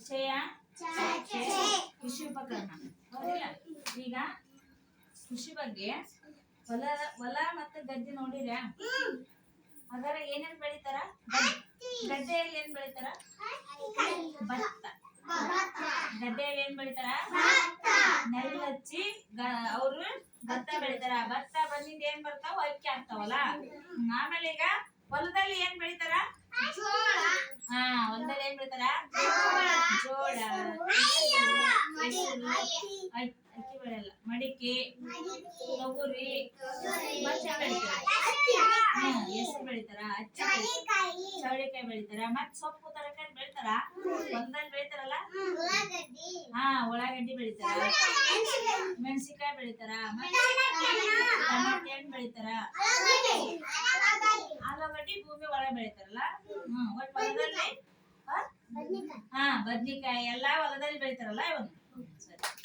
ವಿಷಯ? ಕೃಷಿ ಉಪಕರಣ. ಈಗ ಕೃಷಿ ಬಗ್ಗೆ ಹೊಲ ಹೊಲ ಮತ್ತೆ ಗದ್ದೆ ನೋಡಿರ ಅದರ ಏನೇನ್ ಬೆಳಿತಾರ? ಗದ್ದೆಯಲ್ಲಿ ಏನ್ ಬೆಳಿತಾರ? ಭತ್ತ. ಗದ್ದೆಯಲ್ಲಿ ಏನ್ ಬೆಳಿತಾರ? ನೆಲ್ಲು ಹಚ್ಚಿ ಅವರು ಭತ್ತ ಬೆಳಿತಾರ. ಭತ್ತ ಬಂದಿಂದ ಏನ್ ಬರ್ತಾವ? ಅಕ್ಕಿ ಆಗ್ತಾವಲ್ಲ? ಆಮೇಲೆ ಈಗ ಹೊಲದಲ್ಲಿ ಏನ್ ಬೆಳಿತಾರ? ಜೋಳ ಹೆಸರು, ಅಕ್ಕಿ ಅಕ್ಕಿ ಬೆಳೆಯಲ್ಲ ಮಡಿಕೆ ತೊಗರಿ ಮತ್ತೆ ಬೆಳಿತಾರ ಹ್ಮ್ ಹೆಸರು ಬೆಳಿತಾರ ಅಕ್ಕಿ ಬೆಳಿತಾರ ಚೌಳಿಕಾಯಿ ಬೆಳಿತಾರ ಮತ್ ಸೊಪ್ಪು ತರಕಾರಿ ಬೆಳಿತಾರ ಹೊಲದಲ್ಲಿ ಬೆಳಿತಾರಲ್ಲ ಹಾ ಉಳ್ಳಾಗಡ್ಡಿ ಬೆಳಿತಾರ ಮೆಣಸಿನ್ಕಾಯಿ ಬೆಳಿತಾರ ಮತ್ತೆ ಟಮಾಟೆ ಹಣ್ಣು ಬೆಳಿತಾರ ಆಲೂಗಡ್ಡಿ ಭೂಮಿ ಒಳಗೆ ಬೆಳಿತಾರಲ್ಲ ಹ್ಮ್ ಒಟ್ ಹೊಲದಲ್ಲಿ ಆ? ಹಾ ಬದ್ನಿಕಾಯಿ ಎಲ್ಲಾ ಹೊಲದಲ್ಲಿ ಬೆಳಿತಾರಲ್ಲ ಇವನು ಸರಿ.